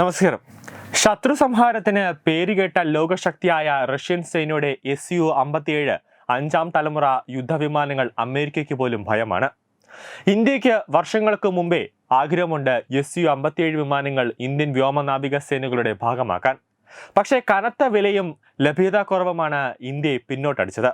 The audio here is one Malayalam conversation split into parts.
നമസ്കാരം. ശത്രു സംഹാരത്തിന് പേരുകേട്ട ലോകശക്തിയായ റഷ്യൻ സേനയുടെ എസ് യു അമ്പത്തിയേഴ് അഞ്ചാം തലമുറ യുദ്ധവിമാനങ്ങൾ അമേരിക്കയ്ക്ക് പോലും ഭയമാണ്. ഇന്ത്യയ്ക്ക് വർഷങ്ങൾക്ക് മുമ്പേ ആഗ്രഹമുണ്ട് എസ് യു അമ്പത്തിയേഴ് വിമാനങ്ങൾ ഇന്ത്യൻ വ്യോമനാവിക സേനകളുടെ ഭാഗമാക്കാൻ. പക്ഷേ കനത്ത വിലയും ലഭ്യതാക്കുറവുമാണ് ഇന്ത്യയെ പിന്നോട്ടടിച്ചത്.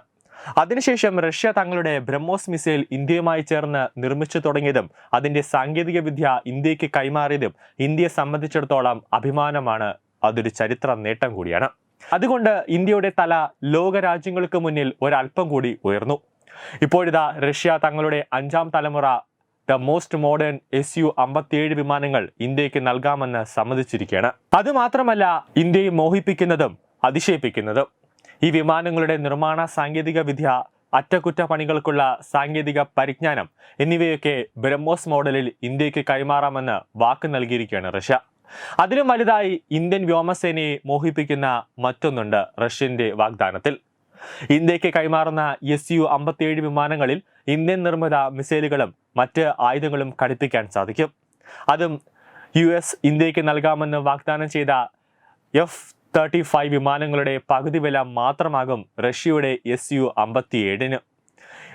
അതിനുശേഷം റഷ്യ തങ്ങളുടെ ബ്രഹ്മോസ് മിസൈൽ ഇന്ത്യയുമായി ചേർന്ന് നിർമ്മിച്ചു തുടങ്ങിയതും അതിന്റെ സാങ്കേതിക വിദ്യ ഇന്ത്യയ്ക്ക് കൈമാറിയതും ഇന്ത്യയെ സംബന്ധിച്ചിടത്തോളം അഭിമാനമാണ്. അതൊരു ചരിത്ര നേട്ടം കൂടിയാണ്. അതുകൊണ്ട് ഇന്ത്യയുടെ തല ലോക രാജ്യങ്ങൾക്ക് മുന്നിൽ ഒരല്പം കൂടി ഉയർന്നു. ഇപ്പോഴിതാ റഷ്യ തങ്ങളുടെ അഞ്ചാം തലമുറ the most modern S U അമ്പത്തിയേഴ് വിമാനങ്ങൾ ഇന്ത്യയ്ക്ക് നൽകാമെന്ന് സമ്മതിച്ചിരിക്കുകയാണ്. അതുമാത്രമല്ല ഇന്ത്യയെ മോഹിപ്പിക്കുന്നതും അതിശയിപ്പിക്കുന്നതും. ഈ വിമാനങ്ങളുടെ നിർമ്മാണ സാങ്കേതിക വിദ്യ അറ്റകുറ്റപ്പണികൾക്കുള്ള സാങ്കേതിക പരിജ്ഞാനം എന്നിവയൊക്കെ ബ്രഹ്മോസ് മോഡലിൽ ഇന്ത്യയ്ക്ക് കൈമാറാമെന്ന് വാക്ക് നൽകിയിരിക്കുകയാണ് റഷ്യ. അതിലും വലുതായി ഇന്ത്യൻ വ്യോമസേനയെ മോഹിപ്പിക്കുന്ന മറ്റൊന്നുണ്ട് റഷ്യന്റെ വാഗ്ദാനത്തിൽ. ഇന്ത്യയ്ക്ക് കൈമാറുന്ന എസ് യു അമ്പത്തിയേഴ് വിമാനങ്ങളിൽ ഇന്ത്യൻ നിർമ്മിത മിസൈലുകളും മറ്റ് ആയുധങ്ങളും ഘടിപ്പിക്കാൻ സാധിക്കും. അതും യു എസ് ഇന്ത്യയ്ക്ക് നൽകാമെന്ന് വാഗ്ദാനം ചെയ്ത എഫ് തേർട്ടി ഫൈവ് വിമാനങ്ങളുടെ പകുതി വില മാത്രമാകും റഷ്യയുടെ എസ് യു അമ്പത്തിയേഴിന്.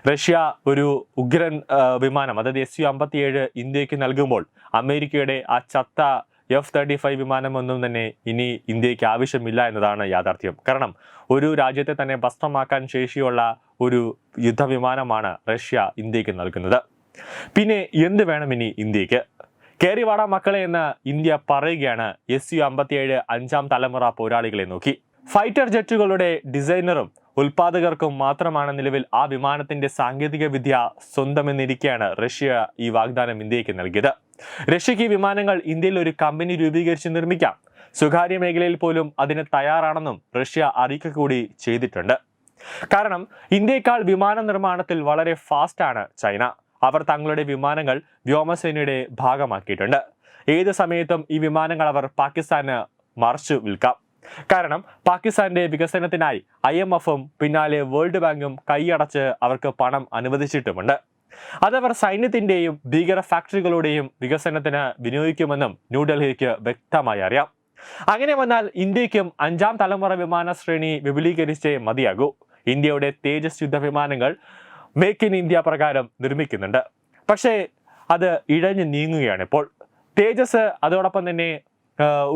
റഷ്യ ഒരു ഉഗ്രൻ വിമാനം അതായത് എസ് യു അമ്പത്തിയേഴ് ഇന്ത്യയ്ക്ക് നൽകുമ്പോൾ അമേരിക്കയുടെ ആ ചത്ത എഫ് തേർട്ടി ഫൈവ് വിമാനമൊന്നും തന്നെ ഇനി ഇന്ത്യയ്ക്ക് ആവശ്യമില്ല എന്നതാണ് യാഥാർത്ഥ്യം. കാരണം ഒരു രാജ്യത്തെ തന്നെ ഭസ്മമാക്കാൻ ശേഷിയുള്ള ഒരു യുദ്ധവിമാനമാണ് റഷ്യ ഇന്ത്യയ്ക്ക് നൽകുന്നത്. പിന്നെ എന്ത് വേണം ഇനി ഇന്ത്യയ്ക്ക് കേറിവാട മക്കളെ എന്ന് ഇന്ത്യ പറയുകയാണ് എസ് യു അമ്പത്തിയേഴ് അഞ്ചാം തലമുറ പോരാളികളെ നോക്കി. ഫൈറ്റർ ജെറ്റുകളുടെ ഡിസൈനറും ഉൽപാദകർക്കും മാത്രമാണ് നിലവിൽ ആ വിമാനത്തിന്റെ സാങ്കേതിക വിദ്യ സ്വന്തമെന്നിരിക്കെയാണ് റഷ്യ ഈ വാഗ്ദാനം ഇന്ത്യയ്ക്ക് നൽകിയത്. റഷ്യക്ക് ഈ വിമാനങ്ങൾ ഇന്ത്യയിൽ ഒരു കമ്പനി രൂപീകരിച്ച് നിർമ്മിക്കാം. സ്വകാര്യ മേഖലയിൽ പോലും അതിന് തയ്യാറാണെന്നും റഷ്യ അറിയിക്കുക കൂടി ചെയ്തിട്ടുണ്ട്. കാരണം ഇന്ത്യയെക്കാൾ വിമാന നിർമ്മാണത്തിൽ വളരെ ഫാസ്റ്റാണ് ചൈന. അവർ തങ്ങളുടെ വിമാനങ്ങൾ വ്യോമസേനയുടെ ഭാഗമാക്കിയിട്ടുണ്ട്. ഏത് സമയത്തും ഈ വിമാനങ്ങൾ അവർ പാകിസ്ഥാന് മറിച്ചു വിൽക്കാം. കാരണം പാകിസ്ഥാന്റെ വികസനത്തിനായി ഐ എം എഫും പിന്നാലെ വേൾഡ് ബാങ്കും കൈയടച്ച് അവർക്ക് പണം അനുവദിച്ചിട്ടുമുണ്ട്. അതവർ സൈന്യത്തിന്റെയും ഭീകര ഫാക്ടറികളുടെയും വികസനത്തിന് വിനിയോഗിക്കുമെന്നും ന്യൂഡൽഹിക്ക് വ്യക്തമായി അറിയാം. അങ്ങനെ വന്നാൽ ഇന്ത്യക്കും അഞ്ചാം തലമുറ വിമാന ശ്രേണി വിപുലീകരിച്ചേ മതിയാകൂ. ഇന്ത്യയുടെ തേജസ് യുദ്ധവിമാനങ്ങൾ മേക്ക് ഇൻ ഇന്ത്യ പ്രകാരം നിർമ്മിക്കുന്നുണ്ട്. പക്ഷേ അത് ഇഴഞ്ഞു നീങ്ങുകയാണ് ഇപ്പോൾ. തേജസ് അതോടൊപ്പം തന്നെ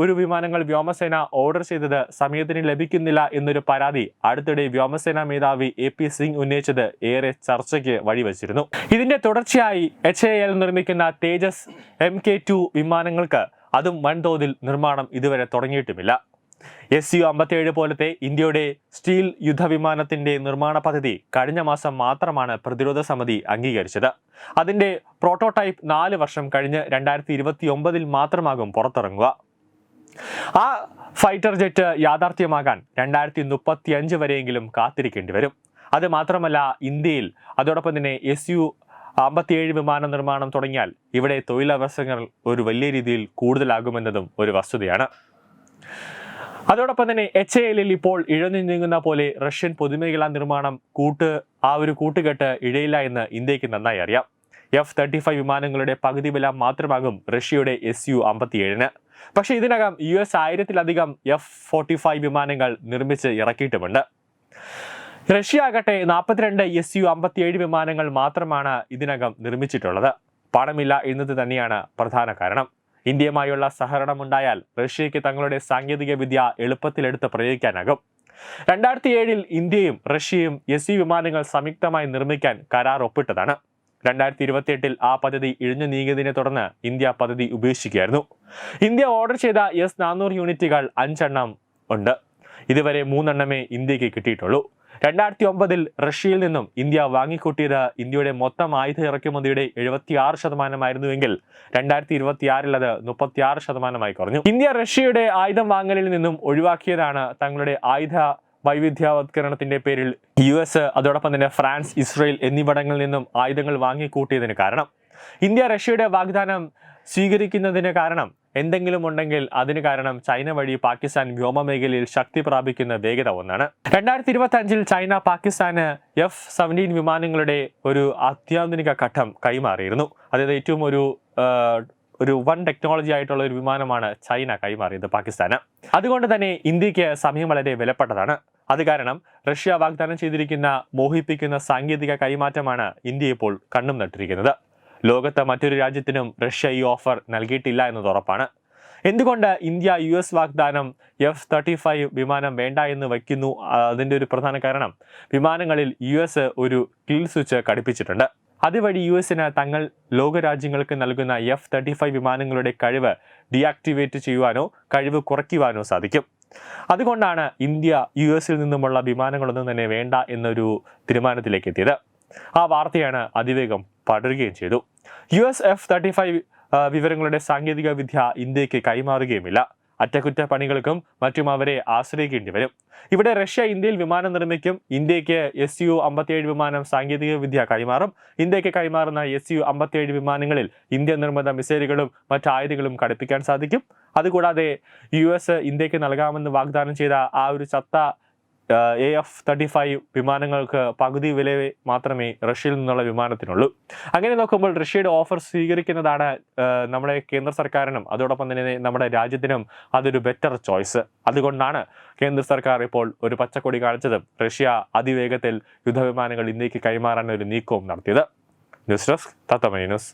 ഒരു വിമാനങ്ങൾ വ്യോമസേന ഓർഡർ ചെയ്തത് സമയത്തിന് ലഭിക്കുന്നില്ല എന്നൊരു പരാതി അടുത്തിടെ വ്യോമസേന മേധാവി എ പി സിംഗ് ഉന്നയിച്ചത് ഏറെ ചർച്ചയ്ക്ക് വഴിവെച്ചിരുന്നു. ഇതിന്റെ തുടർച്ചയായി എച്ച് എ എൽ നിർമ്മിക്കുന്ന തേജസ് എം കെ ടു വിമാനങ്ങൾക്ക് അതും വൻതോതിൽ നിർമ്മാണം ഇതുവരെ തുടങ്ങിയിട്ടുമില്ല. എസ് യു അമ്പത്തിയേഴ് പോലത്തെ ഇന്ത്യയുടെ സ്റ്റീൽ യുദ്ധവിമാനത്തിന്റെ നിർമ്മാണ പദ്ധതി കഴിഞ്ഞ മാസം മാത്രമാണ് പ്രതിരോധ സമിതി അംഗീകരിച്ചത്. അതിന്റെ പ്രോട്ടോടൈപ്പ് നാല് വർഷം കഴിഞ്ഞ് രണ്ടായിരത്തി ഇരുപത്തി ഒമ്പതിൽ മാത്രമാകും പുറത്തിറങ്ങുക. ആ ഫൈറ്റർ ജെറ്റ് യാഥാർത്ഥ്യമാകാൻ രണ്ടായിരത്തി മുപ്പത്തി അഞ്ച് വരെയെങ്കിലും കാത്തിരിക്കേണ്ടി വരും. അത് മാത്രമല്ല ഇന്ത്യയിൽ അതോടൊപ്പം തന്നെ എസ് യു അമ്പത്തിയേഴ് വിമാന നിർമ്മാണം തുടങ്ങിയാൽ ഇവിടെ തൊഴിലവസരങ്ങൾ ഒരു വലിയ രീതിയിൽ കൂടുതലാകുമെന്നതും ഒരു വസ്തുതയാണ്. അതോടൊപ്പം തന്നെ എച്ച് എ എല്ലിൽ ഇപ്പോൾ ഇഴഞ്ഞു നീങ്ങുന്ന പോലെ റഷ്യൻ പൊതുമേഖലാ നിർമ്മാണം കൂട്ട് ആ ഒരു കൂട്ടുകെട്ട് ഇഴയില്ല എന്ന് ഇന്ത്യയ്ക്ക് നന്നായി അറിയാം. എഫ് തേർട്ടി ഫൈവ് വിമാനങ്ങളുടെ പകുതി വില മാത്രമാകും റഷ്യയുടെ എസ് യു അമ്പത്തിയേഴിന്. പക്ഷേ ഇതിനകം യു എസ് ആയിരത്തിലധികം എഫ് ഫോർട്ടി ഫൈവ് വിമാനങ്ങൾ നിർമ്മിച്ച് ഇറക്കിയിട്ടുമുണ്ട്. റഷ്യ ആകട്ടെ നാൽപ്പത്തിരണ്ട് എസ് യു അമ്പത്തിയേഴ് വിമാനങ്ങൾ മാത്രമാണ് ഇതിനകം നിർമ്മിച്ചിട്ടുള്ളത്. പണമില്ല എന്നത് തന്നെയാണ് പ്രധാന കാരണം. ഇന്ത്യയുമായുള്ള സഹകരണം ഉണ്ടായാൽ റഷ്യയ്ക്ക് തങ്ങളുടെ സാങ്കേതിക വിദ്യ എളുപ്പത്തിലെടുത്ത് പ്രയോഗിക്കാനാകും. രണ്ടായിരത്തി ഏഴിൽ ഇന്ത്യയും റഷ്യയും എസ് സി വിമാനങ്ങൾ സംയുക്തമായി നിർമ്മിക്കാൻ കരാർ ഒപ്പിട്ടതാണ്. രണ്ടായിരത്തി ഇരുപത്തിയെട്ടിൽ ആ പദ്ധതി ഇഴിഞ്ഞു നീങ്ങിയതിനെ തുടർന്ന് ഇന്ത്യ പദ്ധതി ഉപേക്ഷിക്കുകയായിരുന്നു. ഇന്ത്യ ഓർഡർ ചെയ്ത എസ് നാനൂറ് യൂണിറ്റുകൾ അഞ്ചെണ്ണം ഉണ്ട്. ഇതുവരെ മൂന്നെണ്ണമേ ഇന്ത്യയ്ക്ക് കിട്ടിയിട്ടുള്ളൂ. രണ്ടായിരത്തി ഒമ്പതിൽ റഷ്യയിൽ നിന്നും ഇന്ത്യ വാങ്ങിക്കൂട്ടിയത് ഇന്ത്യയുടെ മൊത്തം ആയുധ ഇറക്കുമതിയുടെ എഴുപത്തിയാറ് ശതമാനമായിരുന്നുവെങ്കിൽ രണ്ടായിരത്തി ഇരുപത്തിയാറിൽ അത് മുപ്പത്തിയാറ് ശതമാനമായി കുറഞ്ഞു. ഇന്ത്യ റഷ്യയുടെ ആയുധം വാങ്ങലിൽ നിന്നും ഒഴിവാക്കിയതാണ് തങ്ങളുടെ ആയുധ വൈവിധ്യവത്കരണത്തിന്റെ പേരിൽ യു എസ് അതോടൊപ്പം തന്നെ ഫ്രാൻസ് ഇസ്രയേൽ എന്നിവിടങ്ങളിൽ നിന്നും ആയുധങ്ങൾ വാങ്ങിക്കൂട്ടിയതിന് കാരണം. ഇന്ത്യ റഷ്യയുടെ വാഗ്ദാനം സ്വീകരിക്കുന്നതിന് കാരണം എന്തെങ്കിലും ഉണ്ടെങ്കിൽ അതിന് കാരണം ചൈന വഴി പാകിസ്ഥാൻ വ്യോമ മേഖലയിൽ ശക്തി പ്രാപിക്കുന്ന വേഗത ഒന്നാണ്. രണ്ടായിരത്തി ഇരുപത്തി അഞ്ചിൽ ചൈന പാകിസ്ഥാന് എഫ് സെവന്റീൻ വിമാനങ്ങളുടെ ഒരു അത്യാധുനിക ഘട്ടം കൈമാറിയിരുന്നു. അതായത് ഏറ്റവും ഒരു ഒരു വൺ ടെക്നോളജി ആയിട്ടുള്ള ഒരു വിമാനമാണ് ചൈന കൈമാറിയത് പാകിസ്ഥാന്. അതുകൊണ്ട് തന്നെ ഇന്ത്യയ്ക്ക് സമയം വളരെ വിലപ്പെട്ടതാണ്. അത് കാരണം റഷ്യ വാഗ്ദാനം ചെയ്തിരിക്കുന്ന മോഹിപ്പിക്കുന്ന സാങ്കേതിക കൈമാറ്റമാണ് ഇന്ത്യ ഇപ്പോൾ കണ്ണും നട്ടിരിക്കുന്നത്. ലോകത്ത് മറ്റൊരു രാജ്യത്തിനും റഷ്യ ഈ ഓഫർ നൽകിയിട്ടില്ല എന്നത് ഉറപ്പാണ്. എന്തുകൊണ്ട് ഇന്ത്യ യു എസ് വാഗ്ദാനം എഫ് തേർട്ടി ഫൈവ് വിമാനം വേണ്ട എന്ന് വയ്ക്കുന്നു? അതിന്റെ ഒരു പ്രധാന കാരണം വിമാനങ്ങളിൽ യു എസ് ഒരു കിൽ സ്വിച്ച് ഘടിപ്പിച്ചിട്ടുണ്ട്. അതുവഴി യു എസിന് തങ്ങൾ ലോകരാജ്യങ്ങൾക്ക് നൽകുന്ന എഫ് തേർട്ടി ഫൈവ് വിമാനങ്ങളുടെ കഴിവ് ഡീആക്ടിവേറ്റ് ചെയ്യുവാനോ കഴിവ് കുറയ്ക്കുവാനോ സാധിക്കും. അതുകൊണ്ടാണ് ഇന്ത്യ യു എസിൽ നിന്നുമുള്ള വിമാനങ്ങളൊന്നും തന്നെ വേണ്ട എന്നൊരു തീരുമാനത്തിലേക്ക് എത്തിയത്. ആ വാർത്തയാണ് അതിവേഗം പടരുകയും ചെയ്തു. U S F thirty five വിവരങ്ങളുടെ സാങ്കേതിക വിദ്യ ഇന്ത്യയ്ക്ക് കൈമാറുകയുമില്ല. അറ്റകുറ്റപ്പണികൾക്കും മറ്റും അവരെ ആശ്രയിക്കേണ്ടി വരും. ഇവിടെ റഷ്യ ഇന്ത്യയിൽ വിമാനം നിർമ്മിക്കും. ഇന്ത്യയ്ക്ക് എസ് യു അമ്പത്തിയേഴ് വിമാനം സാങ്കേതിക വിദ്യ കൈമാറും. ഇന്ത്യയ്ക്ക് കൈമാറുന്ന എസ് യു അമ്പത്തിയേഴ് വിമാനങ്ങളിൽ ഇന്ത്യ നിർമ്മിത മിസൈലുകളും മറ്റു ആയുധങ്ങളും ഘടിപ്പിക്കാൻ സാധിക്കും. അതുകൂടാതെ യു എസ് ഇന്ത്യയ്ക്ക് നൽകാമെന്ന് വാഗ്ദാനം ചെയ്ത ആ ഒരു ചത്ത എ എഫ് തേർട്ടി ഫൈവ് വിമാനങ്ങൾക്ക് പകുതി വില മാത്രമേ റഷ്യയിൽ നിന്നുള്ള വിമാനത്തിനുള്ളൂ. അങ്ങനെ നോക്കുമ്പോൾ റഷ്യയുടെ ഓഫർ സ്വീകരിക്കുന്നതാണ് നമ്മുടെ കേന്ദ്ര സർക്കാരിനും അതോടൊപ്പം തന്നെ നമ്മുടെ രാജ്യത്തിനും അതൊരു ബെറ്റർ ചോയ്സ് അതുകൊണ്ടാണ് കേന്ദ്ര സർക്കാർ ഇപ്പോൾ ഒരു പച്ചക്കൊടി കാണിച്ചത് റഷ്യ അതിവേഗത്തിൽ യുദ്ധവിമാനങ്ങൾ ഇന്ത്യയ്ക്ക് കൈമാറാൻ ഒരു നീക്കവും നടത്തിയത്. ന്യൂസ് ഡെസ്ക് തത്തമ ന്യൂസ്.